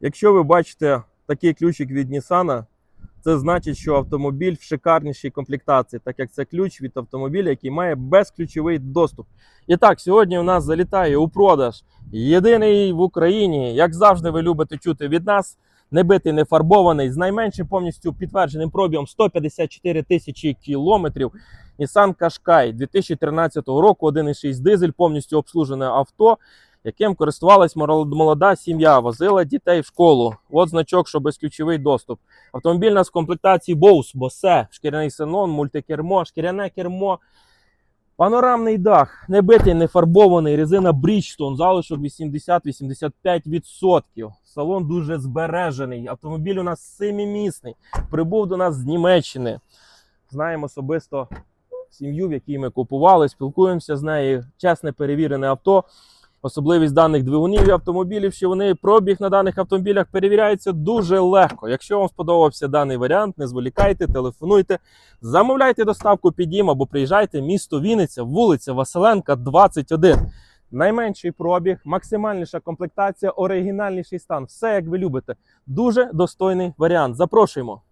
Якщо ви бачите такий ключик від Nissan, це значить, що автомобіль в шикарнішій комплектації, так як це ключ від автомобіля, який має безключовий доступ. І так, сьогодні у нас залітає у продаж єдиний в Україні, як завжди, ви любите чути від нас. Не битий, не фарбований, з найменшим повністю підтвердженим пробігом 154 тисячі кілометрів. Nissan Qashqai 2013 року, 1,6 дизель, повністю обслужене авто, яким користувалась молода сім'я, возила дітей в школу. От значок, що безключовий доступ. Автомобіль нас в комплектації Bose, Bose, шкіряний салон, мультикермо, шкіряне кермо, панорамний дах, не битий, не фарбований, резина Bridgestone, залишок 80-85%. Салон дуже збережений. Автомобіль у нас семимісний. Прибув до нас з Німеччини. Знаємо особисто сім'ю, в якій ми купували, спілкуємося з нею. Чесне перевірене авто. Особливість даних двигунів і автомобілів, що вони пробіг на даних автомобілях перевіряється дуже легко. Якщо вам сподобався даний варіант, не зволікайте, телефонуйте, замовляйте доставку під дім або приїжджайте місто Вінниця, вулиця Василенка, 21. Найменший пробіг, максимальніша комплектація, оригінальніший стан. Все як ви любите. Дуже достойний варіант. Запрошуємо.